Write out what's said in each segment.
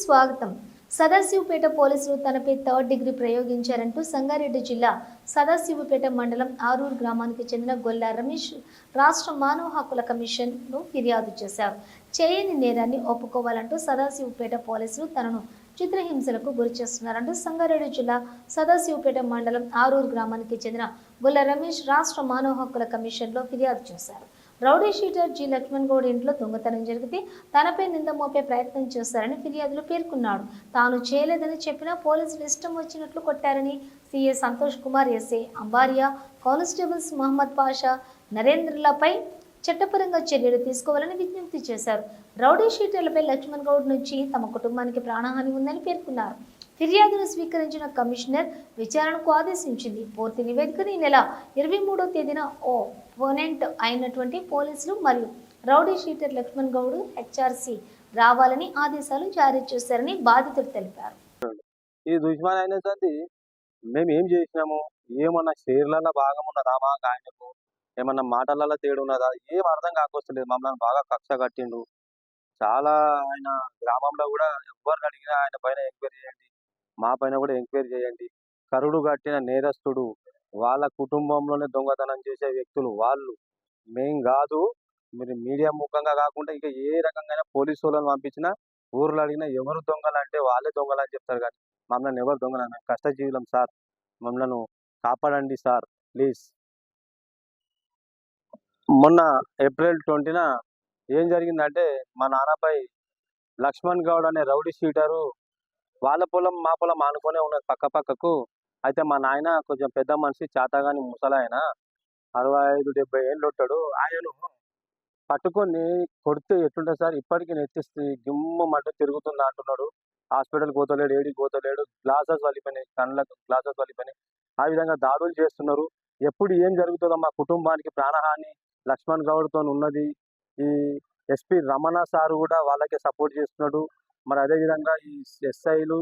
స్వాగతం. సదాశివపేట పోలీసులు తనపై థర్డ్ డిగ్రీ ప్రయోగించారంటూ సంగారెడ్డి జిల్లా సదాశివపేట మండలం ఆరూరు గ్రామానికి చెందిన గొల్లా రమేష్ రాష్ట్ర మానవ హక్కుల కమిషన్ను ఫిర్యాదు చేశారు. చేయని నేరాన్ని ఒప్పుకోవాలంటూ సదాశివపేట పోలీసులు తనను చిత్రహింసలకు గురి చేస్తున్నారంటూ సంగారెడ్డి జిల్లా సదాశివపేట మండలం ఆరూరు గ్రామానికి చెందిన గొల్ల రమేష్ రాష్ట్ర మానవ హక్కుల కమిషన్లో ఫిర్యాదు చేశారు. Rowdy sheeter G Lakshman Goud ఇంట్లో దొంగతనం జరిగితే తనపై నింద మోపే ప్రయత్నం చేశారని ఫిర్యాదులో పేర్కొన్నాడు. తాను చేయలేదని చెప్పినా పోలీసులు ఇష్టం వచ్చినట్లు కొట్టారని CA Santosh Kumar SA Ambariya constables Mohammad Pasha నరేంద్రలపై చట్టపరంగా చర్యలు తీసుకోవాలని విజ్ఞప్తి చేశారు. రౌడీ షీటర్లపై లక్ష్మణ్ గౌడ్ నుంచి తమ కుటుంబానికి ప్రాణహాని ఉందని పేర్కొన్నారు. ఫిర్యాదును స్వీకరించిన కమిషనర్ విచారణకు ఆదేశించింది. పూర్తి నివేదికను ఈ నెల ఇరవై మూడో తేదీన ఓ పోనెంట్ అయినటువంటి పోలీసులు మరియు rowdy sheeter Lakshman Goud HRC రావాలని ఆదేశాలు జారీ చేశారని బాధితుడు తెలిపారు. ఈ దుష్మాన్ అయిన సంది మేము ఏం చేసినాము? ఏమన్నా షేర్లలో భాగం ఉన్నదా మాకు ఆయనకు ఏమన్నా మాటలలో తేడు ఉన్నదా? ఏం అర్థం కాకొస్తలేదు. మమ్మల్ని బాగా కక్ష కట్టిండు. చాలా ఆయన గ్రామంలో కూడా ఎవరిని అడిగినా ఆయన పైన ఎంక్వైరీ చేయండి. మా పైన కూడా ఎంక్వైరీ చేయండి. కరుడు కట్టిన నేరస్తుడు వాళ్ళ కుటుంబంలోనే దొంగతనం చేసే వ్యక్తులు వాళ్ళు. మేం కాదు మీరు మీడియా ముఖంగా కాకుండా ఇంకా ఏ రకంగా పోలీసు వాళ్ళని పంపించినా ఊర్లో అడిగినా ఎవరు దొంగలు అంటే వాళ్ళే దొంగలు అని చెప్తారు కానీ మమ్మల్ని ఎవరు దొంగలు మేము కష్టజీవులం సార్ మమ్మల్ని కాపాడండి సార్ ప్లీజ్. మొన్న ఏప్రిల్ ట్వంటీన ఏం జరిగిందంటే మా నాన్నపై లక్ష్మణ్ గౌడ్ అనే రౌడీ షీటరు వాళ్ళ పొలం మా పొలం ఆనుకునే ఉన్నది పక్క పక్కకు. అయితే మా నాయన కొంచెం పెద్ద మనిషి చేతగాని ముసలాయన అరవై ఐదు డెబ్బై ఏళ్ళు ఉంటాడు ఆయనను పట్టుకొని కొడితే ఎట్లుంటుంది సార్? ఇప్పటికీ నెత్తిస్తే గిమ్మమంటూ తిరుగుతుంది అంటున్నాడు. హాస్పిటల్ పోతలేడు ఏడికి పోతలేడు. గ్లాసెస్ వలిపోయినాయి కళ్ళకు గ్లాసెస్ వలిపోయినాయి. ఆ విధంగా దాడులు చేస్తున్నారు. ఎప్పుడు ఏం జరుగుతుందో మా కుటుంబానికి ప్రాణహాని లక్ష్మణ్ గౌడ్తో ఉన్నది ఈ ఎస్పి రమణ సార్ కూడా వాళ్ళకే సపోర్ట్ చేస్తున్నాడు. మరి అదే విధంగా ఈ ఎస్ఐలు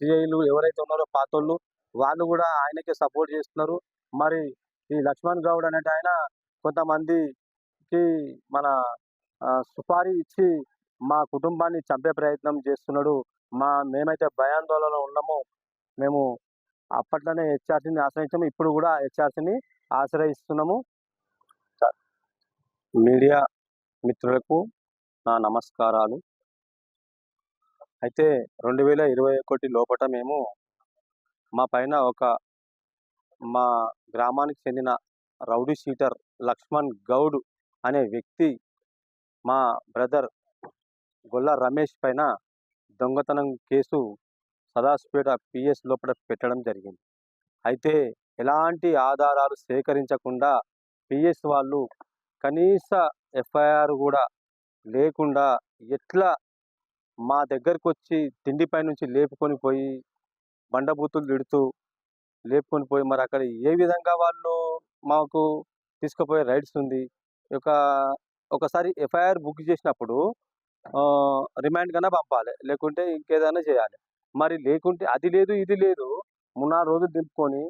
సిఐలు ఎవరైతే ఉన్నారో పాతోళ్ళు వాళ్ళు కూడా ఆయనకే సపోర్ట్ చేస్తున్నారు. మరి ఈ లక్ష్మణ్ గౌడ్ అనేటి ఆయన కొంతమందికి మన సుపారీ ఇచ్చి మా కుటుంబాన్ని చంపే ప్రయత్నం చేస్తున్నాడు. మా మేమైతే భయాందోళనలో ఉన్నామో మేము అప్పట్లోనే హెచ్ఆర్సీని ఆశ్రయించాము ఇప్పుడు కూడా హెచ్ఆర్సీని ఆశ్రయిస్తున్నాము. మీడియా మిత్రులకు నా నమస్కారాలు. అయితే రెండు వేల ఇరవై ఒకటి లోపట మేము మా పైన ఒక మా గ్రామానికి చెందిన రౌడీ షీటర్ లక్ష్మణ్ గౌడ్ అనే వ్యక్తి మా బ్రదర్ గొల్ల రమేష్ పైన దొంగతనం కేసు సదాశివపేట పిఎస్ లోపల పెట్టడం జరిగింది. అయితే ఎలాంటి ఆధారాలు సేకరించకుండా పిఎస్ వాళ్ళు కనీస ఎఫ్ఐఆర్ కూడా లేకుండా ఎట్లా మా దగ్గరకు వచ్చి తిండిపై నుంచి లేపుకొని పోయి బండబూతులు తిడుతూ లేపుకొని పోయి మరి అక్కడ ఏ విధంగా వాళ్ళు మాకు తీసుకుపోయే రైడ్స్ ఉంది? ఒక ఒకసారి ఎఫ్ఐఆర్ బుక్ చేసినప్పుడు రిమాండ్ కన్నా పంపాలి లేకుంటే ఇంకేదైనా చేయాలి. మరి లేకుంటే అది లేదు ఇది లేదు మూడు రోజులు దింపుకొని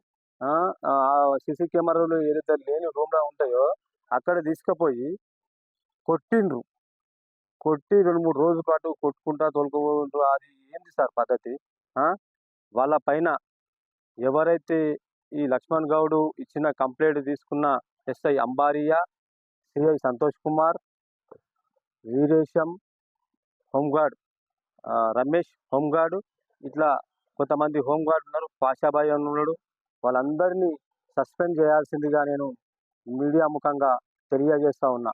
సీసీ కెమెరాలు ఏదైతే లేని రూమ్లో ఉంటాయో అక్కడ తీసుకుపోయి కొట్టిండ్రు. కొట్టి రెండు మూడు రోజుల పాటు కొట్టుకుంటా తోలుకోండ్రు అది ఏంది సార్ పద్ధతి? ఆ? వాళ్ళ పైన ఎవరైతే ఈ లక్ష్మణ్ గౌడ్ ఇచ్చిన కంప్లైంట్ తీసుకున్న SI Ambariya CI Santosh Kumar Veeresham home guard Ramesh home guard ఇట్లా కొంతమంది హోంగార్డ్ ఉన్నారు. పాషాబాయి అని ఉన్నాడు. వాళ్ళందరినీ సస్పెండ్ చేయాల్సిందిగా నేను మీడియా ముఖంగా తెలియజేస్తా ఉన్నా.